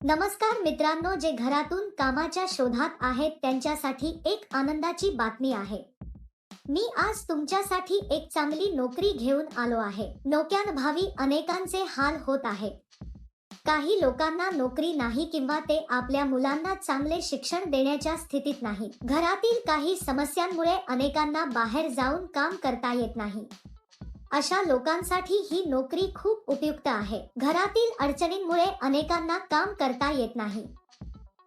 नमस्कार मित्रांनो जे घरातून कामाच्या शोधात आहेत त्यांच्यासाठी एक आनंदाची बातमी आहे. मी आज तुमच्यासाठी एक चांगली नोकरी घेऊन आलो आहे. नोक्यांभावी अनेकांचे हाल होत आहे काही लोकांना नोकरी नाही किंवा ते आपल्या मुलांना चांगले शिक्षण देण्याच्या स्थितीत नाही. घरातील काही समस्यांमुळे अनेकांना बाहेर जाऊन काम करता येत नाही. अशा लोकांसाठी ही नोकरी खूप उपयुक्त आहे. घरातील अडचणींमुळे अनेकांना काम करता येत नाही.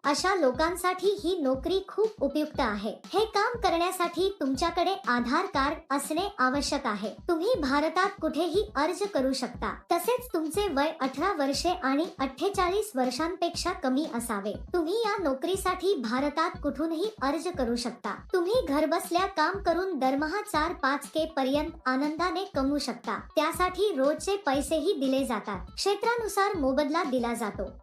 अशा लोकांसाठी ही नोकरी खूप उपयुक्त आहे. हे काम करण्यासाठी तुमच्याकडे आधार कार्ड असणे आवश्यक आहे. तुम्ही भारतात कुठेही अर्ज करू शकता. तसेच तुमचे वय अठरा वर्षे आणि अठ्ठेचाळीस वर्षांपेक्षा कमी असावे. तुम्ही या नोकरीसाठी भारतात कुठूनही अर्ज करू शकता. तुम्ही घरबसल्या काम करून दरमहा चार पाच के पर्यंत आनंदाने कमवू शकता. त्यासाठी रोजचे पैसेही दिले जातात. क्षेत्रानुसार मोबदला दिला जातो.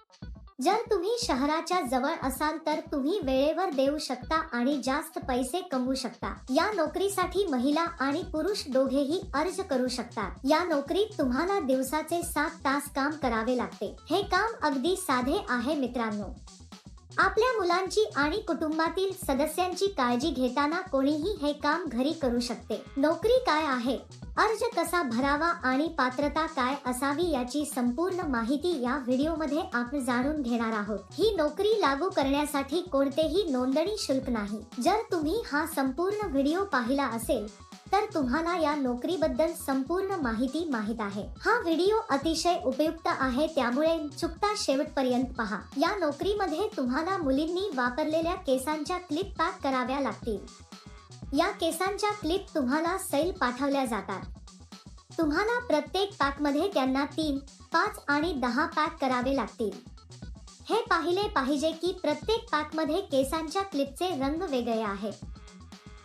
जर तुम्ही शहराच्या जवळ असाल तर तुम्ही वेळेवर देऊ शकता आणि जास्त पैसे कमवू शकता. या नोकरीसाठी महिला आणि पुरुष दोघेही अर्ज करू शकतात. या नोकरीत तुम्हाला दिवसाचे सात तास काम करावे लागते. हे काम अगदी साधे आहे मित्रांनो. आपल्या मुलांची आणि कुटुंबातील सदस्यांची काळजी घेताना कोणीही हे काम घरी करू शकते. नोकरी काय आहे? अर्ज कसा भरावा आणि पात्रता काय असावी याची संपूर्ण माहिती या व्हिडिओमध्ये आपण जाणून घेणार आहोत. ही नोकरी लागू करण्यासाठी कोणतेही नोंदणी शुल्क नाही. जर तुम्ही हा संपूर्ण व्हिडिओ पाहिला असेल तर तुम्हाला या नोकरीबद्दल संपूर्ण माहिती माहीत आहे. हा व्हिडिओ अतिशय उपयुक्त आहे त्यामुळे चुकता शेवटपर्यंत पहा. या नोकरीमध्ये तुम्हाला मुलींनी वापरलेल्या केसांच्या क्लिप पॅक कराव्या लागतील. या केसांच्या क्लिप तुम्हाला सैल पाठवल्या जातात. तुम्हाला प्रत्येक पॅकमध्ये त्यांना तीन पाच आणि दहा पॅक करावे लागतील. हे पाहिले पाहिजे की प्रत्येक पॅकमध्ये केसांच्या क्लिपचे रंग वेगळे आहेत.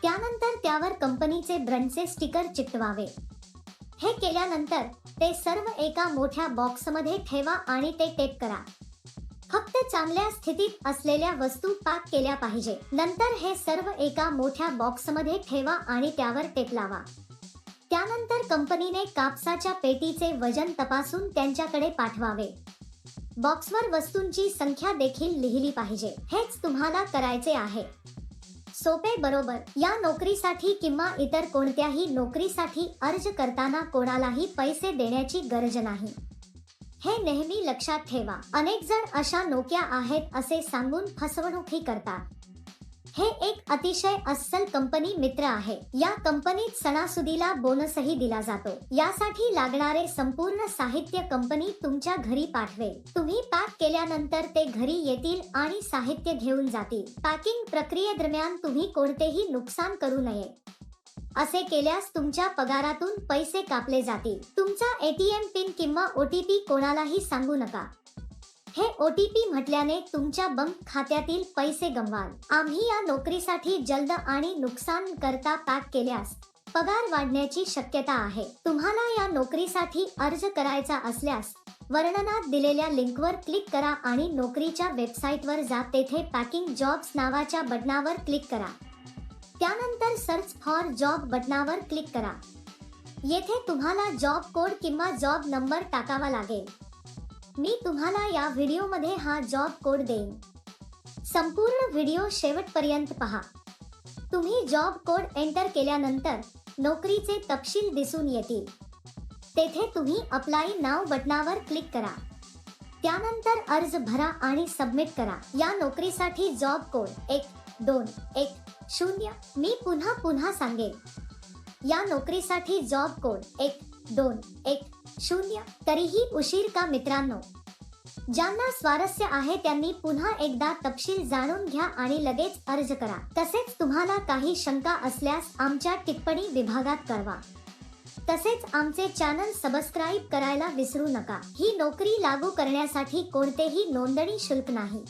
त्यानंतर त्यावर कंपनीचे ब्रँडचे स्टिकर चिकटवावे. हे केल्यानंतर ते सर्व एका मोठ्या बॉक्समध्ये ठेवा आणि ते टेप करा. फक्त चांगल्या स्थितीत असलेल्या वस्तू पॅक केल्या पाहिजे. नंतर हे सर्व एका मोठ्या बॉक्समध्ये ठेवा आणि त्यावर टेप लावा. त्यानंतर कंपनीने कापसाच्या पेटीचे वजन तपासून त्यांच्याकडे पाठवावे. बॉक्सवर वस्तूंची संख्या देखील लिहिली पाहिजे. हेच तुम्हाला करायचे आहे. सोपे बरोबर. या नोकरीसाठी किंवा इतर कोणत्याही नोकरीसाठी अर्ज करताना कोणालाही पैसे देण्याची गरज नाही. हे नेहमी लक्षात ठेवा. अनेक जण अशा नोक्या आहेत असे सांगून फसवणूकही करतात. हे एक अतिशय अस्सल कंपनी मित्र आहे. या कंपनीत सणासुदीला बोनसही दिला जातो. यासाठी लागणारे संपूर्ण साहित्य कंपनी तुमच्या घरी पाठवेल. तुम्ही पॅक केल्यानंतर ते घरी येतील आणि साहित्य घेऊन जातील. पॅकिंग प्रक्रियेदरम्यान तुम्ही कोणतेही नुकसान करू नये. असे केल्यास तुमच्या पगारातून पैसे कापले जातील. तुमचा एटीएम पिन किंवा ओटीपी कोणालाही सांगू नका. हे ओटीपी म्हटल्याने तुमच्या बँक खात्यातील पैसे गमवाल आम्ही या नोकरीसाठी जलद आणि नुकसान करता पॅक केल्यास पगार वाढण्याची शक्यता आहे. तुम्हाला या नोकरीसाठी अर्ज करायचा असल्यास वर्णनात दिलेल्या लिंकवर क्लिक करा आणि नोकरीच्या वेबसाईटवर जा. तेथे पॅकिंग जॉब्स नावाच्या बटनावर क्लिक करा. त्यानंतर सर्च फॉर जॉब बटनावर क्लिक करा. येथे तुम्हाला जॉब कोड किंवा जॉब नंबर टाकावा लागेल. मी तुम्हाला या व्हिडिओमध्ये हा जॉब कोड देईन. संपूर्ण व्हिडिओ शेवटपर्यंत पहा. तुम्ही जॉब कोड एंटर केल्यानंतर नोकरीचे तपशील दिसून येतील. तेथे तुम्ही अप्लाय नाव बटनावर क्लिक करा. त्यानंतर अर्ज भरा आणि सबमिट करा. या नोकरीसाठी जॉब कोड एक दोन एक शून्य. मी पुन्हा पुन्हा सांगेन. या नोकरीसाठी जॉब कोड एक दोन एक शून्य. तरीही उशीर का मित्रांनो? ज्यांना स्वारस्य आहे त्यांनी पुन्हा एकदा तपशील जाणून घ्या आणि लगेच अर्ज करा. तसेच तुम्हाला काही शंका असल्यास आमच्या टिप्पणी विभागात कळवा. तसेच आमचे चॅनल सबस्क्राईब करायला विसरू नका. ही नोकरी लागू करण्यासाठी कोणतेही नोंदणी शुल्क नाही.